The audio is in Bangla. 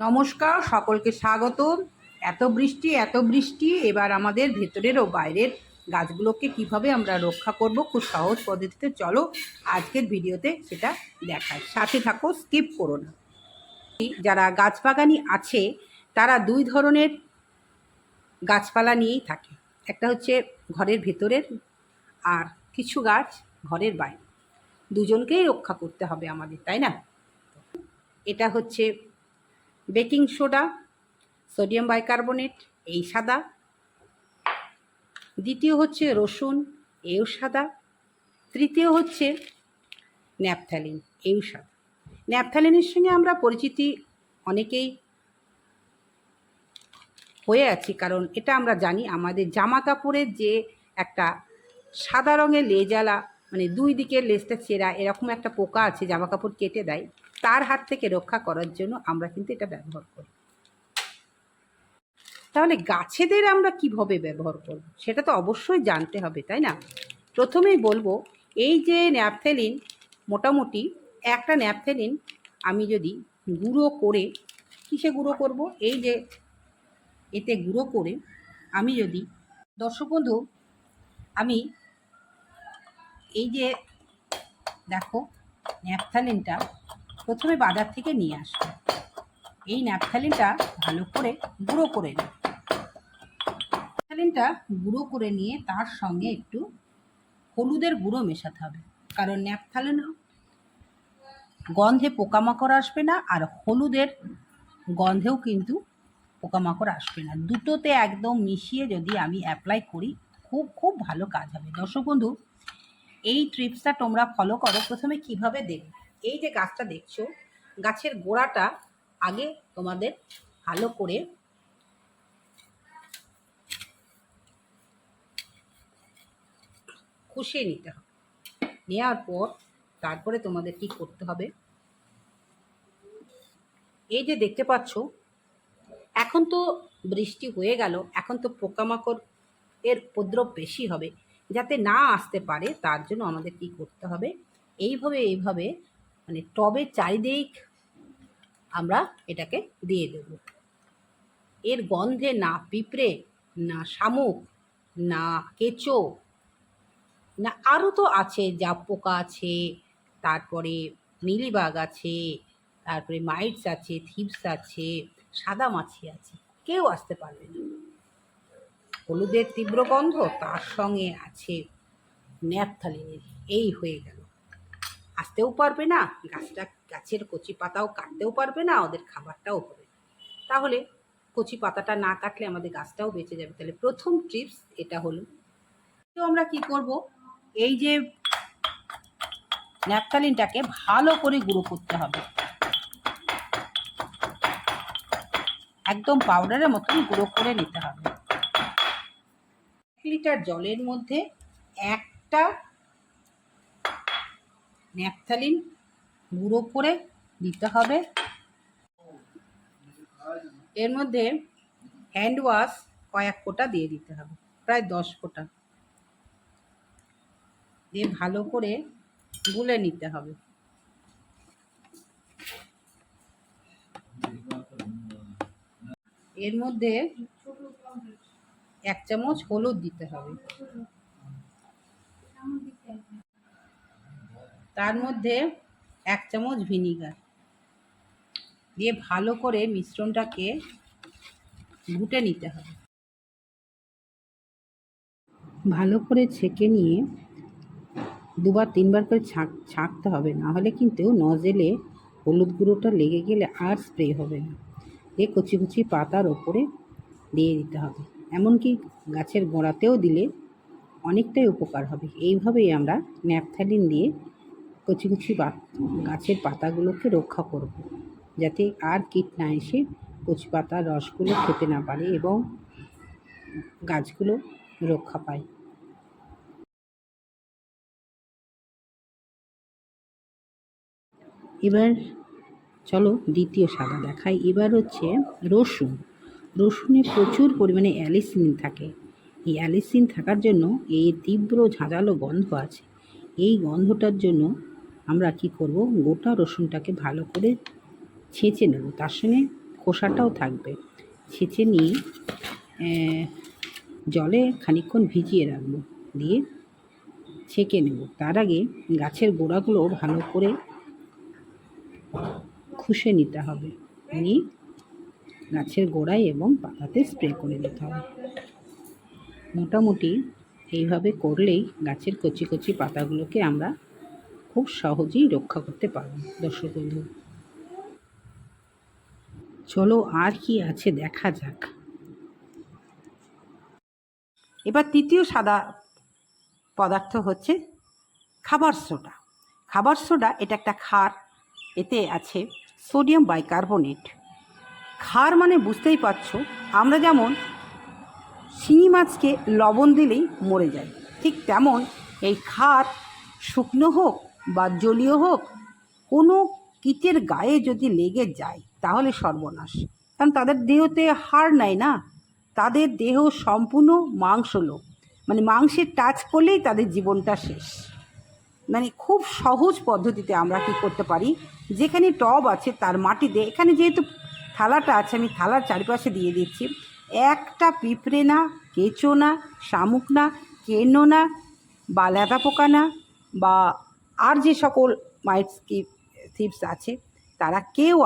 নমস্কার, সকলকে স্বাগত এত বৃষ্টি এত বৃষ্টি, এবার আমাদের ভেতরের ও বাইরের গাছগুলোকে কীভাবে আমরা রক্ষা করব খুব সহজ পদ্ধতিতে চলো আজকের ভিডিওতে সেটা দেখাই। সাথে থাকো, স্কিপ করো না। যারা গাছ বাগানি আছে, তারা দুই ধরনের গাছপালা নিয়েই থাকে। একটা হচ্ছে ঘরের ভেতরের আর কিছু গাছ ঘরের বাইরে। দুজনকেই রক্ষা করতে হবে আমাদের, তাই না? এটা হচ্ছে বেকিং সোডা, সোডিয়াম বাইকার্বনেট, এই সাদা। দ্বিতীয় হচ্ছে রসুন, এও সাদা। তৃতীয় হচ্ছে ন্যাপথ্যালিন এও সাদা। ন্যাপথ্যালিনের সঙ্গে আমরা পরিচিতি অনেকেই হয়ে আছি, কারণ এটা আমরা জানি আমাদের জামা কাপড়ের যে একটা সাদা রঙের লেজালা মানে দুই দিকের লেজটা চেরা, এরকম একটা পোকা আছে, জামা কাপড় কেটে দেয়। তার হাত থেকে রক্ষা করার জন্য আমরা কিন্তু এটা ব্যবহার করি। তাহলে গাছেদের আমরা কীভাবে ব্যবহার করব? সেটা তো অবশ্যই জানতে হবে, তাই না? প্রথমেই বলব, এই যে ন্যাপথেলিন, মোটামুটি একটা ন্যাপথেলিন আমি যদি গুঁড়ো করে, কিসে গুঁড়ো করব? এই যে এতে গুঁড়ো করে আমি যদি, দর্শক বন্ধু, আমি এই যে দেখো, ন্যাপথালিনটা প্রথমে বাজার থেকে নিয়ে আসব এই ন্যাপথালিনটা ভালো করে গুঁড়ো করে নিই ন্যাপথালিনটা গুঁড়ো করে নিয়ে তার সঙ্গে একটু হলুদের গুঁড়ো মেশাতে হবে। কারণ ন্যাপথালিন গন্ধে পোকামাকড় আসবে না আর হলুদের গন্ধেও কিন্তু পোকামাকড় আসবে না। দুটোতে একদম মিশিয়ে যদি আমি অ্যাপ্লাই করি, খুব খুব ভালো কাজ হবে। দর্শক বন্ধু, এই ট্রিপসটা তোমরা ফলো করো। প্রথমে কীভাবে দেবে এই যে গাছটা দেখছ, গাছের গোড়াটা আগে তোমাদের ভালো করে খুশিয়ে নিতে হবে। নেওয়ার পর তারপরে তোমাদের কি করতে হবে? এই যে দেখতে পাচ্ছ, এখন তো বৃষ্টি হয়ে গেল, এখন তো পোকামাকড় এর উপদ্রব বেশি হবে। যাতে না আসতে পারে, তার জন্য আমাদের কি করতে হবে? এইভাবে এইভাবে মানে টবের চারিদিক আমরা এটাকে দিয়ে দেব। এর গন্ধে না পিঁপড়ে, না শামুক, না কেঁচো, না আরও তো আছে জাপ পোকা আছে, তারপরে মিলিবাগ আছে, তারপরে মাইটস আছে থিপস আছে, সাদা মাছি আছে, কেউ আসতে পারবে না। হলুদের তীব্র গন্ধ তার সঙ্গে আছে ন্যাপথালিনের, এই হয়ে গেল। আসতেও পারবে না, গাছটা, গাছের কচি পাতাও কাটতেও পারবে না, ওদের খাবারটাও হবে তাহলে কচি পাতাটা না কাটলে আমাদের গাছটাও বেঁচে যাবে। তাহলে প্রথম ট্রিপস এটা হলো। তো আমরা কি করব? এই যে ন্যাপথালিনটাকে ভালো করে গুঁড়ো করতে হবে। একদম পাউডারের মতন গুঁড়ো করে নিতে হবে। এক লিটার জলের মধ্যে একটা ন্যাপথালিন গুঁড়ো করে দিতে হবে। এর মধ্যে হ্যান্ড ওয়াশ কয়েক ফোঁটা দিয়ে দিতে হবে, প্রায় দশ ফোঁটা। দিয়ে ভালো করে গুলে নিতে হবে। এর মধ্যে এক চামচ হলুদ দিতে হবে। তার মধ্যে এক চামচ ভিনিগার দিয়ে ভালো করে মিশ্রণটাকে ঘুটে নিতে হবে। ভালো করে ছেঁকে নিয়ে দুবার তিনবার করে ছাঁক, ছাঁকতে হবে, না হলে কিন্তু নজেলে হলুদ গুঁড়োটা লেগে গেলে আর স্প্রে হবে না। দিয়ে কচি কুচি পাতার ওপরে দিয়ে দিতে হবে। এমনকি গাছের গোড়াতেও দিলে অনেকটাই উপকার হবে। এইভাবেই আমরা ন্যাপথ্যালিন দিয়ে কচি কচি গাছের পাতাগুলোকে রক্ষা করব, যাতে আর কীট না এসে কচি পাতার রসগুলো খেতে না পারে এবং গাছগুলো রক্ষা পায়। এবার চলো দ্বিতীয় সাদা দেখাই। এবার হচ্ছে রসুন। রসুনে প্রচুর পরিমাণে অ্যালিসিন থাকে। এই অ্যালিসিন থাকার জন্য এই তীব্র ঝাঁঝালো গন্ধ আছে। এই গন্ধটার জন্য আমরা কি করব? গোটা রসুনটাকে ভালো করে ছেঁচে নেব। তার সঙ্গে খোসাটাও থাকবে। ছেঁচে নিয়ে জলে খানিকক্ষণ ভিজিয়ে রাখব। দিয়ে ছেঁকে নেব। তার আগে গাছের গোড়াগুলো ভালো করে খুশে নিতে হবে। নিয়ে গাছের গোড়ায় এবং পাতাতে স্প্রে করে দিতে হবে। মোটামুটি এইভাবে করলেই গাছের কচি কচি পাতাগুলোকে আমরা খুব সহজেই রক্ষা করতে পারব, দর্শক বন্ধু। চলো আর কি আছে দেখা যাক। এবার তৃতীয় সাদা পদার্থ হচ্ছে খাবার সোডা। খাবার সোডা এটা একটা খার এতে আছে সোডিয়াম বাইকার্বনেট। খার মানে বুঝতেই পারছ, আমরা যেমন শিঙি মাছকে লবণ দিলেই মরে যায়, ঠিক তেমন এই খার শুকনো হোক বা জলীয় হোক, কোনো কীটের গায়ে যদি লেগে যায়, তাহলে সর্বনাশ। কারণ তাদের দেহতে হাড় নাই না? তাদের দেহ সম্পূর্ণ মাংস লোক মানে মাংসের টাচ করলেই তাদের জীবনটা শেষ। মানে খুব সহজ পদ্ধতিতে আমরা কি করতে পারি? যেখানে টব আছে তার মাটিতে, এখানে যেহেতু থালাটা আছে, আমি থালার চারিপাশে দিয়ে দিচ্ছি। একটা পিঁপড়ে না কেঁচো না শামুক না কেনো না বা লেদা পোকা না বা আর যে সকল মাইটস কি থিপস আছে তারা কেউ